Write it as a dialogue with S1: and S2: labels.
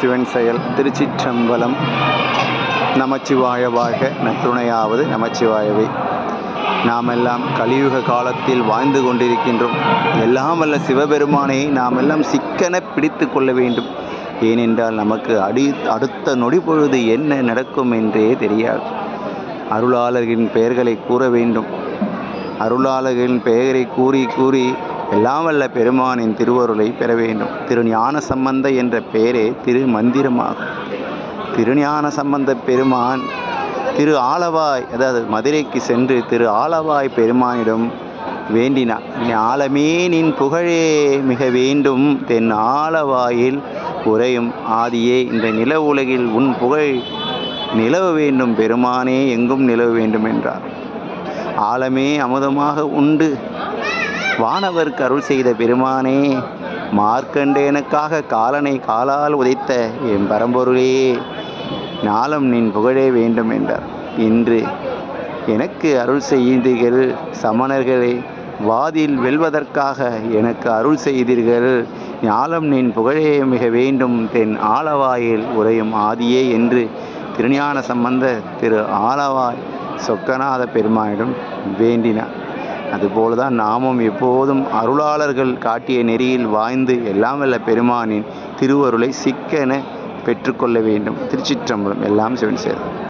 S1: சிவன் செயல் திருச்சிற்றம்பலம். நமச்சிவாய வாழ்க நற்றுணையாவது நமச்சிவாயவை. நாமெல்லாம் கலியுக காலத்தில் வாழ்ந்து கொண்டிருக்கின்றோம். எல்லாம் வல்ல சிவபெருமானை நாம் எல்லாம் சிக்கன பிடித்து கொள்ள வேண்டும். ஏனென்றால் நமக்கு அடி அடுத்த நொடி பொழுது என்ன நடக்கும் என்றே தெரியாது. அருளாளர்களின் பெயர்களை கூற வேண்டும். அருளாளர்களின் பெயரை கூறி கூறி எல்லாம் வல்ல பெருமானின் திருவருளை பெற வேண்டும். திருஞான சம்பந்த என்ற பெயரே திரு மந்திரமாகும் திருஞான சம்பந்த பெருமான் திரு ஆலவாய் அதாவது மதுரைக்கு சென்று திரு ஆலவாய் பெருமானிடம் வேண்டினான். ஆலமே நின் புகழே மிக வேண்டும். தென் ஆலவாயில் உறையும் ஆதியே. இந்த நில உலகில் உன் புகழ் நிலவ வேண்டும். பெருமானே எங்கும் நிலவ வேண்டும் என்றார். ஆலமே அமுதமாக உண்டு. வானவருக்கு அருள் செய்த பெருமானே மார்க்கண்டேனுக்காக காலனை காலால் உதைத்த என் பரம்பொருளே நாளும் நின் புகழே வேண்டும் என்றார். இன்று எனக்கு அருள் செய்தீர்கள் சமணர்களே வாதில் வெல்வதற்காக எனக்கு அருள் செய்தீர்கள். ஞாலம் நின் புகழே மிக வேண்டும் தென் ஆலவாயில் உரையும் ஆதியே என்று திருஞான சம்பந்த திரு ஆலவாய் சொக்கநாத பெருமானிடம் வேண்டினார். அதுபோல தான் நாமும் எப்போதும் அருளாளர்கள் காட்டிய நெறியில் வாய்ந்து எல்லாம் வல்ல பெருமானின் திருவருளை சிக்கென பெற்றுக்கொள்ள வேண்டும். திருச்சிற்றம்பலம். எல்லாம் சிவன் சேரும்